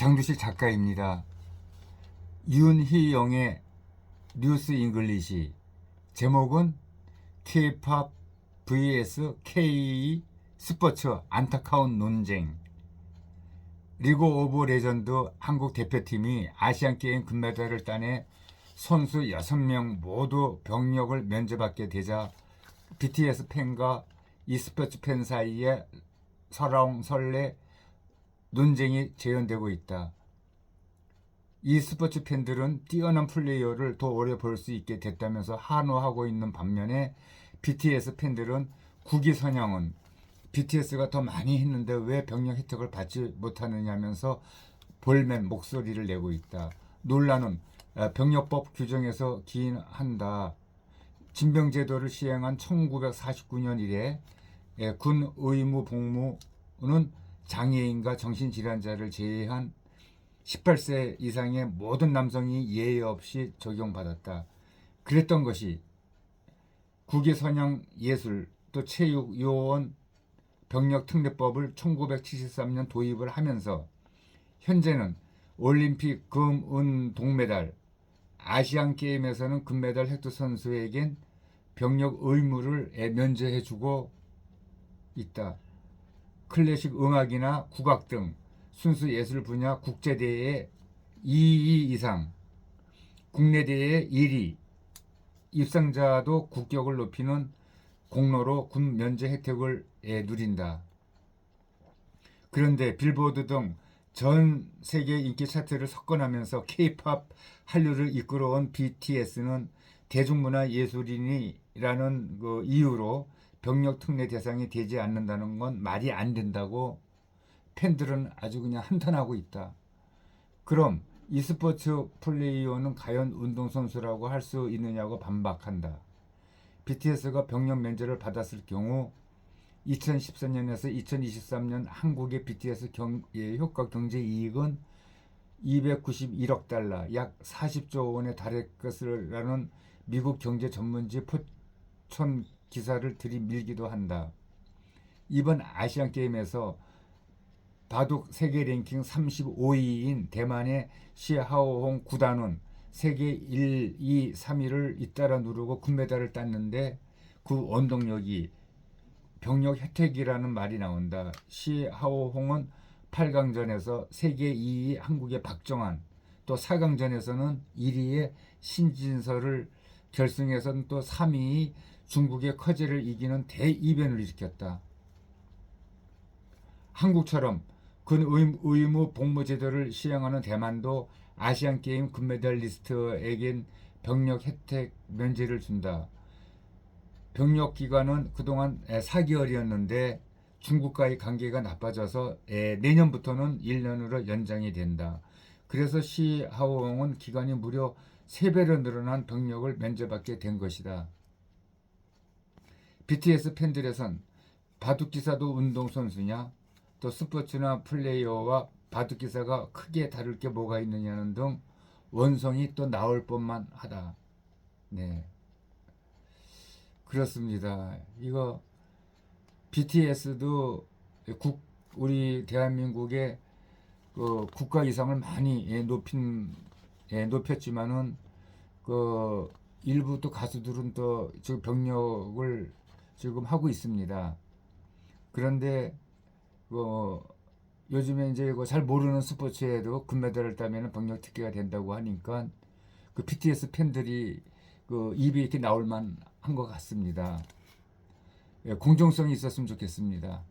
장두식 작가입니다. 윤희영의 뉴스 잉글리시 제목은 K-팝 vs K 스포츠 안타까운 논쟁 리그 오브 레전드 한국 대표팀이 아시안게임 금메달을 따내 선수 6명 모두 병력을 면제받게 되자 BTS 팬과 e스포츠 팬 사이에 설왕설래 논쟁이 재현되고 있다. e스포츠 팬들은 뛰어난 플레이어를 더 오래 볼 수 있게 됐다면서 한호하고 있는 반면에 BTS 팬들은 국위 선양은 BTS가 더 많이 했는데 왜 병력 혜택을 받지 못하느냐면서 볼멘 목소리를 내고 있다. 논란은 어, 병력법 규정에서 기인한다. 진병제도를 시행한 1949년 이래 예, 군 의무 복무는 장애인과 정신질환자를 제외한 18세 이상의 모든 남성이 예외 없이 적용받았다. 그랬던 것이 국외 선양 예술 또 체육 요원 병력 특례법을 1973년 도입을 하면서 현재는 올림픽 금, 은, 동메달, 아시안 게임에서는 금메달 획득 선수에겐 병력 의무를 면제해주고 있다. 클래식 음악이나 국악 등 순수 예술 분야 국제대회 2위 이상, 국내 대회 1위, 입상자도 국격을 높이는 공로로 군 면제 혜택을 예, 누린다. 그런데 빌보드 등 전 세계 인기 차트를 석권하면서 K-팝 한류를 이끌어온 BTS는 대중문화 예술인이라는 그 이유로 병력 특례 대상이 되지 않는다는 건 말이 안 된다고 팬들은 아주 그냥 한탄하고 있다. 그럼 e스포츠 플레이어는 과연 운동선수라고 할 수 있느냐고 반박한다. BTS가 병력 면제를 받았을 경우 2014년에서 2023년 한국의 BTS 경, 예, 효과 경제 이익은 291억 달러, 약 40조 원에 달할 것이라는 미국 경제 전문지 포천 기사를 들이밀기도 한다. 이번 아시안 게임에서 바둑 세계 랭킹 35위인 대만의 시하오홍 구단은 세계 1, 2, 3위를 잇따라 누르고 금메달을 땄는데 그 원동력이 병력 혜택이라는 말이 나온다. 시하오홍은 8강전에서 세계 2위 한국의 박정환, 또 4강전에서는 1위의 신진서를 결승에서는 또 3위 중국의 커제를 이기는 대이변을 일으켰다. 한국처럼 군 의무 복무 제도를 시행하는 대만도 아시안 게임 금메달리스트에겐 병력 혜택 면제를 준다. 병력 기간은 그동안 4개월이었는데 중국과의 관계가 나빠져서 내년부터는 1년으로 연장이 된다. 그래서 시하오홍은 기간이 무려 3배로 늘어난 병력을 면제받게 된 것이다. BTS 팬들에선 바둑기사도 운동선수냐 또 스포츠나 플레이어와 바둑기사가 크게 다를 게 뭐가 있느냐는 등 원성이 또 나올 법만 하다. 네. 그렇습니다. 이거 BTS도 국 우리 대한민국의 그 국가 이상을 많이 예, 높인 예, 높였지만은 그 일부 또 가수들은 또 지금 병력을 지금 하고 있습니다. 그런데 뭐 요즘에 이제 잘 모르는 스포츠에도 금메달을 따면 병력 특기가 된다고 하니까 그 BTS 팬들이 그 입이 이렇게 나올 만한 것 같습니다. 예, 공정성이 있었으면 좋겠습니다.